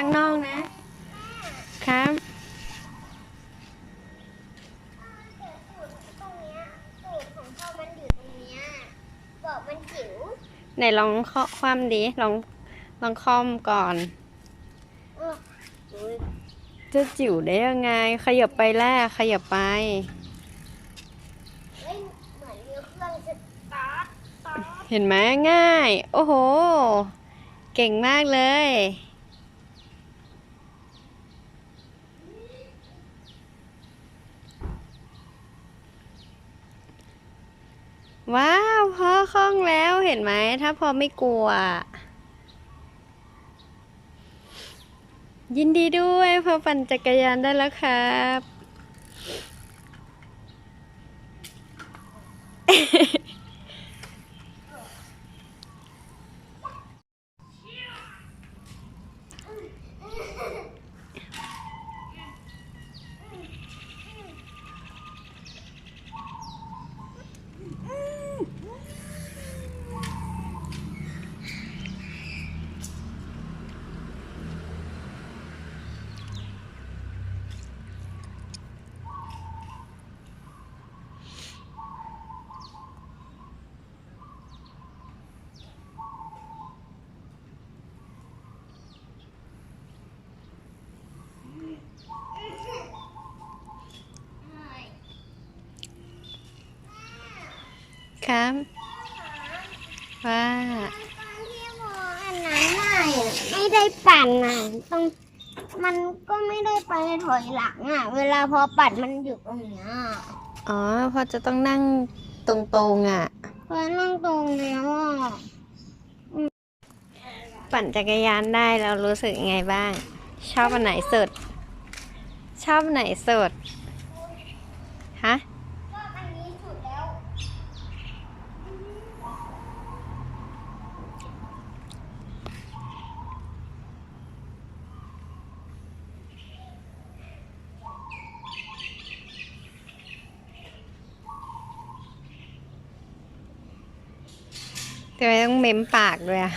ข้างนอกนะ ครับตรงเนี้ยสูตรของพ่อมันอยู่ตรงเนี้ยบอกมันจิ๋วไหนลองเคาะความดีลองลองคอมก่อนเอออุ๊ยจะจิ๋วได้ยังไง ขยับไปแรกขยับไปเฮ้ยเหมือนมีเครื่องสตาร์ทสตาร์ทเห็นไหมง่าย โอ้โห เก่งมากเลย ว้าวพ่อคล่องแล้วเห็นไหม ถ้าพ่อไม่กลัว ยินดีด้วยพ่อปั่นจักรยานได้แล้วครับ ครับ ว่าตอนที่มองอันนั้นไม่ไม่ได้ปั่นอะต้องมันก็ไม่ได้ไปถอยหลังอะ เวลาพอปั่นมันอยู่ตรงเนี้ยอ๋อพอจะต้องนั่งตรงๆอะพอนั่งตรงแล้วอะปั่นจักรยานได้เรารู้สึกยังไงบ้าง ชอบอันไหนสุด ชอบอันไหนสุดฮะ ก็อันนี้สุดแล้ว ทำไมต้องเม้มปากด้วยอะ